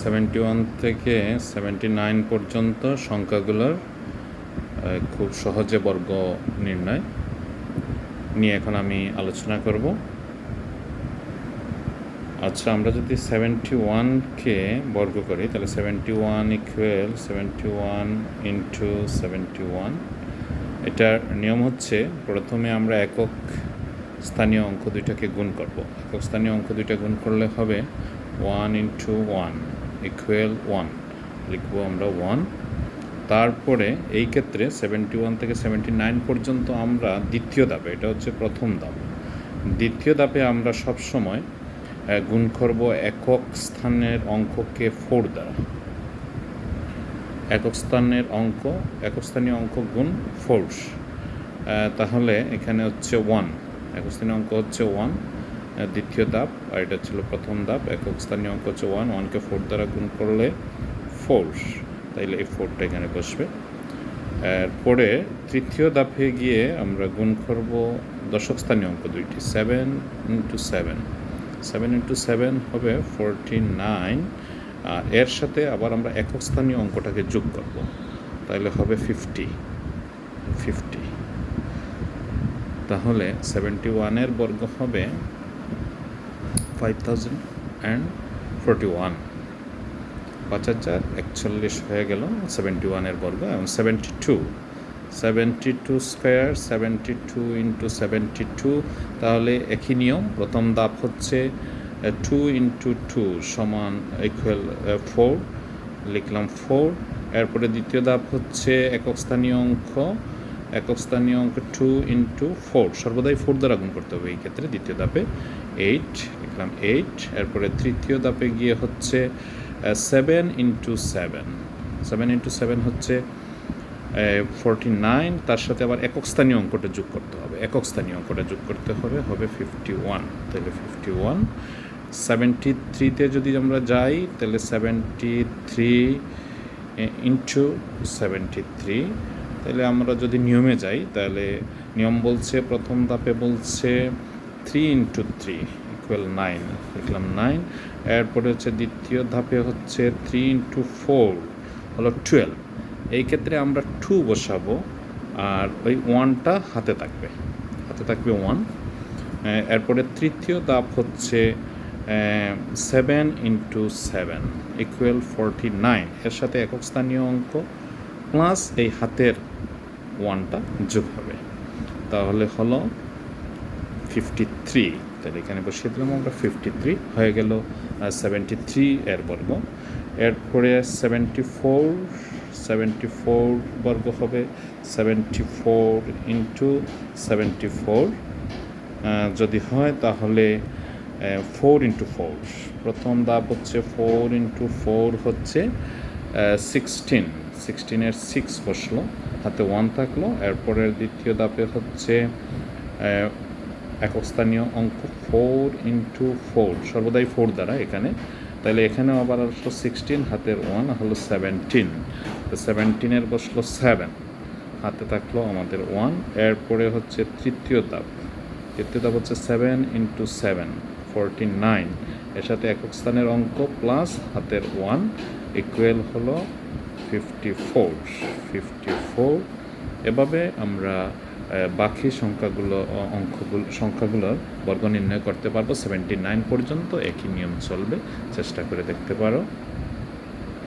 Seventy one থেকে seventy nine পর্যন্ত সংখ্যাগুলোর খুব সহজে বর্গ নির্ণয় নিয়ে এখন আমি আলোচনা করব। আচ্ছা আমরা যদি সেভেন্টি ওয়ানকে বর্গ করি, তাহলে seventy one equal seventy one into seventy one এটার নিয়ম হচ্ছে, প্রথমে আমরা একক স্থানীয় অঙ্ক দুইটাকে গুণ করব। একক স্থানীয় অঙ্ক দুইটা গুণ করলে হবে one into one equal one লিখব আমরা ওয়ান তারপরে এই ক্ষেত্রে সেভেন্টি ওয়ান থেকে সেভেন্টি নাইন পর্যন্ত আমরা দ্বিতীয় ধাপে, এটা হচ্ছে প্রথম ধাপ। দ্বিতীয় ধাপে আমরা সব সময় গুণ করব একক স্থানের অঙ্ককে ফোর দ্বারা। একক স্থানের অঙ্ক, একক স্থানীয় অঙ্ক গুণ ফোর্স তাহলে এখানে হচ্ছে ওয়ান একক স্থানীয় অঙ্ক হচ্ছে ওয়ান দ্বিতীয় ধাপ, আর এটা ছিল প্রথম ধাপ। একক স্থানীয় অঙ্ক হচ্ছে ওয়ান ওয়ানকে ফোর দ্বারা গুণ করলে ফোর্স তাইলে এই ফোরটা এখানে বসবে। এরপরে তৃতীয় ধাপে গিয়ে আমরা গুণ করব দশক স্থানীয় অঙ্ক দুইটি। Seven into seven seven into seven হবে ফোরটি নাইন আর এর সাথে আবার আমরা একক স্থানীয় অঙ্কটাকে যোগ করব। তাহলে হবে ফিফটি ফিফটি তাহলে সেভেন্টি ওয়ানের বর্গ হবে five thousand and forty one পাঁচ হাজার একচল্লিশ হয়ে গেল সেভেন্টি ওয়ানের বর্গ, এবং seventy two seventy two square seventy two into seventy two তাহলে একই নিয়ম, প্রথম দাপ হচ্ছে টু ইন্টু টু সমান ইকুয়াল ফোর লিখলাম ফোর এরপরে দ্বিতীয় ধাপ হচ্ছে একক স্থানীয় অঙ্ক একক স্থানীয় অঙ্ক টু ইন্টু ফোর সর্বদাই ফোর দ্বারা গুণ করতে হবে, এই ক্ষেত্রে দ্বিতীয় ধাপে এইট লিখলাম এইট এরপরে তৃতীয় ধাপে গিয়ে হচ্ছে seven into seven seven into seven হচ্ছে ফোরটি নাইন তার সাথে আবার একক স্থানীয় অঙ্কটা যোগ করতে হবে একক স্থানীয় অঙ্কটা যোগ করতে হবে হবে ফিফটি ওয়ান তাহলে ফিফটি ওয়ান সেভেন্টি থ্রিতে যদি আমরা যাই, তাহলে seventy three into seventy three তাহলে আমরা যদি নিয়মে যাই, তাহলে নিয়ম বলছে, প্রথম ধাপে বলছে three into three equal nine লিখলাম নাইন এরপরে হচ্ছে দ্বিতীয় ধাপে হচ্ছে থ্রি ইন্টু ফোর হলো টুয়েলভ এই ক্ষেত্রে আমরা টু বসাবো, আর ওই ওয়ানটা হাতে থাকবে। হাতে থাকবে ওয়ান এরপরে তৃতীয় ধাপ হচ্ছে seven into seven equal forty nine এর সাথে একক স্থানীয় অঙ্ক। প্লাস এই হাতের ওয়ানটা যোগ হবে। তাহলে হলো ফিফটি থ্রি তাহলে এখানে বসিয়ে দিলাম আমরা ফিফটি থ্রি হয়ে গেল সেভেন্টি থ্রি এর বর্গ। এরপরে সেভেন্টি ফোর সেভেন্টি ফোর বর্গ হবে seventy four into seventy four যদি হয় তাহলে ফোর ইন্টু ফোর প্রথম ধাপ হচ্ছে ফোর ইন্টু ফোর হচ্ছে সিক্সটিন সিক্সটিনের সিক্স বসল, হাতে ওয়ান থাকল, এরপরের দ্বিতীয় ধাপে হচ্ছে একক স্থানীয় অঙ্ক ফোর ইন্টু ফোর সর্বদাই ফোর দ্বারা এখানে। তাহলে এখানেও আবার আসলো সিক্সটিন হাতের ওয়ান হলো সেভেন্টিন তো সেভেন্টিনের বসল সেভেন হাতে থাকল আমাদের ওয়ান এরপরে হচ্ছে তৃতীয় ধাপ। তৃতীয় ধাপ হচ্ছে seven into seven forty nine এর সাথে একক স্থানের অঙ্ক প্লাস হাতের ওয়ান ইকুয়াল হলো ফিফটি ফোর ফিফটি ফোর এভাবে আমরা বাকি সংখ্যাগুলো অঙ্কগুলো, সংখ্যাগুলোর বর্গ নির্ণয় করতে পারব। সেভেন্টি নাইন পর্যন্ত একই নিয়ম চলবে। চেষ্টা করে দেখতে পারো।